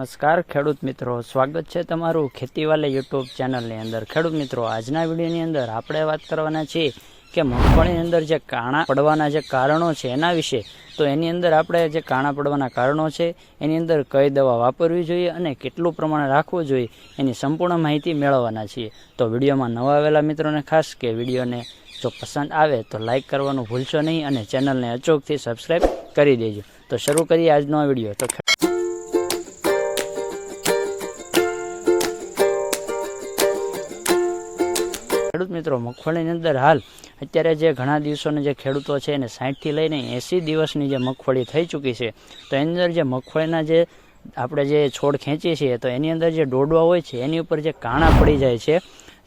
નમસ્કાર, ખેડૂત મિત્રો. સ્વાગત છે તમારું ખેતીવાલે યુટ્યુબ ચેનલની અંદર. ખેડૂત મિત્રો, આજના વિડીયોની અંદર આપણે વાત કરવાના છીએ કે મગફળીની અંદર જે કાણા પડવાના જે કારણો છે એના વિશે. તો એની અંદર આપણે જે કાણા પડવાના કારણો છે, એની અંદર કઈ દવા વાપરવી જોઈએ અને કેટલું પ્રમાણ રાખવું જોઈએ એની સંપૂર્ણ માહિતી મેળવવાના છીએ. તો વિડીયોમાં નવા આવેલા મિત્રોને ખાસ કે વિડીયોને જો પસંદ આવે તો લાઇક કરવાનું ભૂલશો નહીં અને ચેનલને અચૂકથી સબસ્ક્રાઈબ કરી દેજો. તો શરૂ કરીએ આજનો વીડિયો. તો મિત્રો, મગફળીની અંદર હાલ અત્યારે જે ઘણા દિવસોના જે ખેડૂતો છે એને સાઠથી લઈને એંસી દિવસની જે મગફળી થઈ ચૂકી છે, તો એની અંદર જે મગફળીના જે આપણે જે છોડ ખેંચીએ છીએ, તો એની અંદર જે ડોડવા હોય છે, એની ઉપર જે કાણા પડી જાય છે.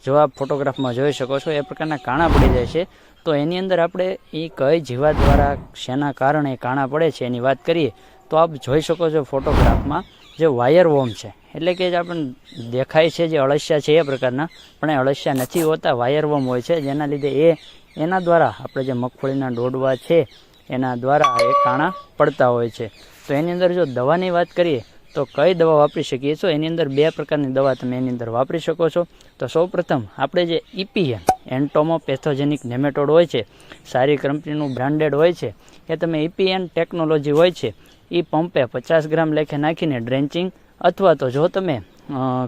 જો આપ ફોટોગ્રાફમાં જોઈ શકો છો, એ પ્રકારના કાણા પડી જાય છે. તો એની અંદર આપણે એ કઈ જીવાત દ્વારા શેના કારણે કાણા પડે છે એની વાત કરીએ તો આપ જોઈ શકો છો ફોટોગ્રાફમાં જે વાયર વોમ છે. એટલે કે જે આપણને દેખાય છે જે અળસિયા છે એ પ્રકારના, પણ એ અળસિયા નથી હોતા, વાયર વોમ હોય છે. જેના લીધે એ, એના દ્વારા આપણે જે મગફળીના ડોડવા છે, એના દ્વારા એ કાણા પડતા હોય છે. તો એની અંદર જો દવાની વાત કરીએ, તો કઈ દવા વાપરી શકીએ? છો એની અંદર બે પ્રકારની દવા તમે એની અંદર વાપરી શકો છો. તો સૌપ્રથમ આપણે જે ઇપીએન એન્ટોમો પેથોજેનિક નેમેટોડ હોય છે, સારી કંપનીનું બ્રાન્ડેડ હોય છે, એ તમે ઇપીએન ટેકનોલોજી હોય છે એ પંપે પચાસ ગ્રામ લેખે નાખીને ડ્રેન્ચિંગ અથવા તો જો તમે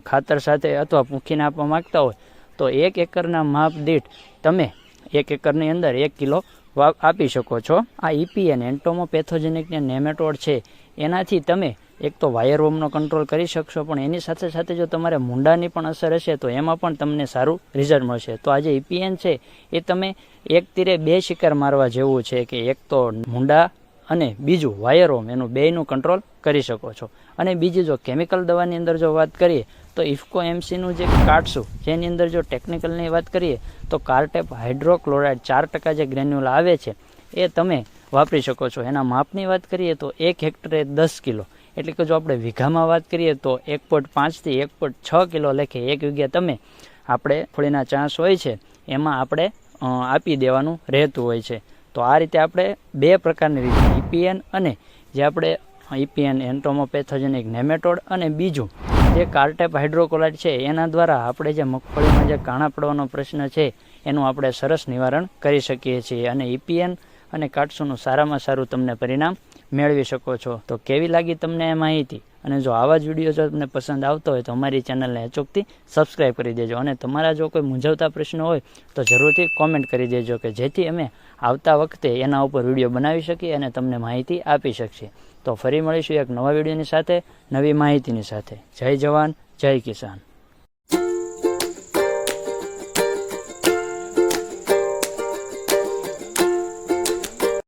ખાતર સાથે અથવા પૂંખીને આપવા માગતા હોય, તો એક એકરના માપ દીઠ તમે એક એકરની અંદર એક કિલો વાવ આપી શકો છો. આ ઇપીએન એન્ટોમોપેથોજેનિક ને નેમેટોડ છે. એનાથી તમે એક તો વાયરવોમનો કંટ્રોલ કરી શકશો, પણ એની સાથે સાથે જો તમારે મૂંડાની પણ અસર હશે, તો એમાં પણ તમને સારું રિઝલ્ટ મળશે. તો આ જે ઇપીએન છે, એ તમે એક તીરે બે શિકાર મારવા જેવું છે કે એક તો મુંડા અને બીજું વાયરોમ એનું બેયનું કંટ્રોલ કરી શકો છો. અને બીજી જો કેમિકલ દવાની અંદર જો વાત કરીએ, તો ઇફકો એમસીનું જે કાઢશું જેની અંદર જો ટેકનિકલની વાત કરીએ, તો કાર્ટેપ હાઇડ્રોક્લોરાઇડ ચાર ટકા જે ગ્રેન્યુલ આવે છે, એ તમે વાપરી શકો છો. એના માપની વાત કરીએ, તો એક હેક્ટરે દસ કિલો. એટલે કે જો આપણે વીઘામાં વાત કરીએ, તો એક પોઈન્ટ પાંચથી એક પોઈન્ટ છ કિલો લેખે એક વીઘે તમે આપણે ફળીના ચાન્સ હોય છે, એમાં આપણે આપી દેવાનું રહેતું હોય છે. તો આ રીતે આપણે બે પ્રકારની રીતે ઇપીએન અને જે આપણે ઇપીએન એન્ટોમોપેથોજેનિક નેમેટોડ અને બીજું જે કાર્ટેપ હાઇડ્રોકોલાઇટ છે, એના દ્વારા આપણે જે મગફળીમાં જે કાણા પડવાનો પ્રશ્ન છે, એનું આપણે સરસ નિવારણ કરી શકીએ છીએ અને ઇપીએન અને કાટસુનું સારામાં સારું તમને પરિણામ મેળવી શકો છો. તો કેવી લાગી તમને એ માહિતી? અને જો આવા જ વીડિયો જો તમને પસંદ આવતો હોય તો અમારી ચેનલને અચૂકથી સબસ્ક્રાઈબ કરી દેજો. અને તમારા જો કોઈ મૂંઝવતા પ્રશ્નો હોય તો જરૂરથી કોમેન્ટ કરી દેજો કે જેથી અમે આવતા વખતે એના ઉપર વીડિયો બનાવી શકીએ અને તમને માહિતી આપી શકીએ. તો ફરી મળીશું એક નવા વિડીયોની સાથે, નવી માહિતીની સાથે. જય જવાન, જય કિસાન.